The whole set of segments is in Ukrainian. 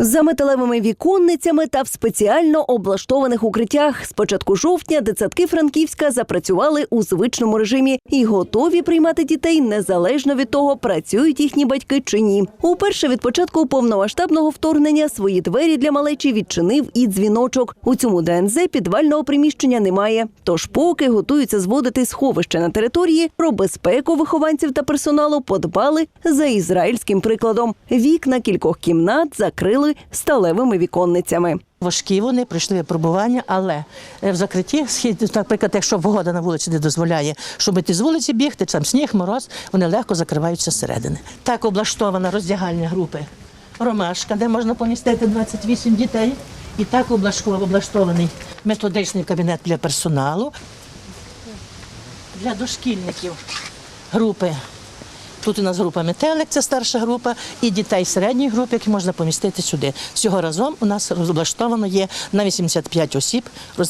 За металевими віконницями та в спеціально облаштованих укриттях з початку жовтня дитсадки Франківська запрацювали у звичному режимі і готові приймати дітей незалежно від того, працюють їхні батьки чи ні. Уперше від початку повномасштабного вторгнення свої двері для малечі відчинив і дзвіночок. У цьому ДНЗ підвального приміщення немає. Тож, поки готуються зводити сховище на території, про безпеку вихованців та персоналу подбали за ізраїльським прикладом. Вікна кількох кімнат закрили сталевими віконницями. Важкі вони пройшли випробування, але е, в закритті схід, наприклад, якщо погода на вулиці не дозволяє, щоб іти з вулиці бігти, там сніг, мороз, вони легко закриваються зсередини. Так облаштована роздягальня групи Ромашка, де можна помістити 28 дітей. І так облаштов- облаштований методичний кабінет для персоналу, для дошкільників групи. Тут у нас група метелик, це старша група, і дітей середньої групи, які можна помістити сюди. Всього разом у нас облаштовано є на 85 осіб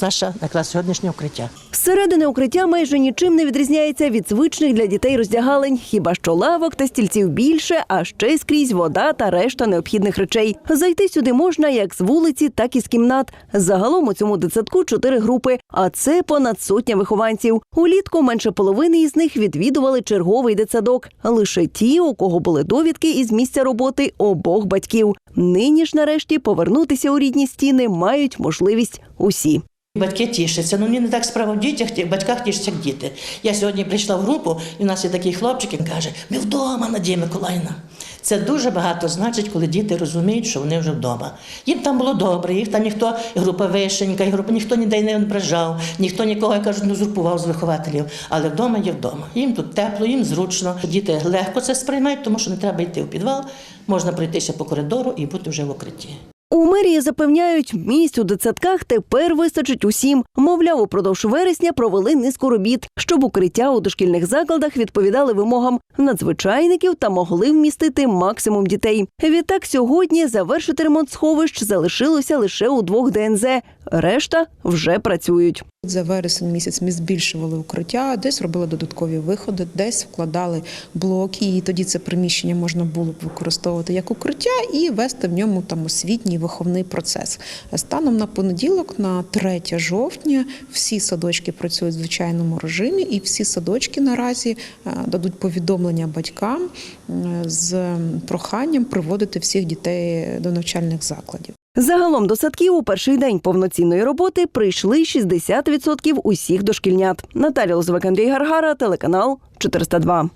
наше якраз сьогоднішнє укриття. Зсередини укриття майже нічим не відрізняється від звичних для дітей роздягалень, хіба що лавок та стільців більше, а ще скрізь вода та решта необхідних речей. Зайти сюди можна як з вулиці, так і з кімнат. Загалом у цьому дитсадку чотири групи, а це понад сотня вихованців. Улітку менше половини із них відвідували черговий дитсадок. Лише ті, у кого були довідки із місця роботи обох батьків. Нині ж нарешті повернутися у рідні стіни мають можливість усі. Батьки тішаться. Ну мені не так справа в дітях, ті- батьках тішаться, як діти. Я сьогодні прийшла в групу, і в нас є такий хлопчик, він каже: ми вдома, Надія Миколаївна. Це дуже багато значить, коли діти розуміють, що вони вже вдома. Їм там було добре, їх там ніхто, група вишенька, група ніхто ніде не ображав, ніхто нікого, як кажуть, не узурпував з вихователів. Але вдома є вдома. Їм тут тепло, їм зручно. Діти легко це сприймають, тому що не треба йти в підвал, можна пройтися по коридору і бути вже в укритті. У мерії запевняють, місць у дитсадках тепер вистачить усім. Мовляв, упродовж вересня провели низку робіт, щоб укриття у дошкільних закладах відповідали вимогам надзвичайників та могли вмістити максимум дітей. Відтак сьогодні завершити ремонт сховищ залишилося лише у двох ДНЗ. Решта вже працюють. За вересень місяць ми збільшували укриття, десь робили додаткові виходи, десь вкладали блоки, і тоді це приміщення можна було б використовувати як укриття і вести в ньому там освітній виховний процес. Станом на понеділок, на 3 жовтня, всі садочки працюють в звичайному режимі, і всі садочки наразі е, дадуть повідомлення батькам е, з проханням приводити всіх дітей до навчальних закладів. Загалом до садків у перший день повноцінної роботи прийшли 60% усіх дошкільнят. Наталя Лозовик, Андрій Гаргара, телеканал 402.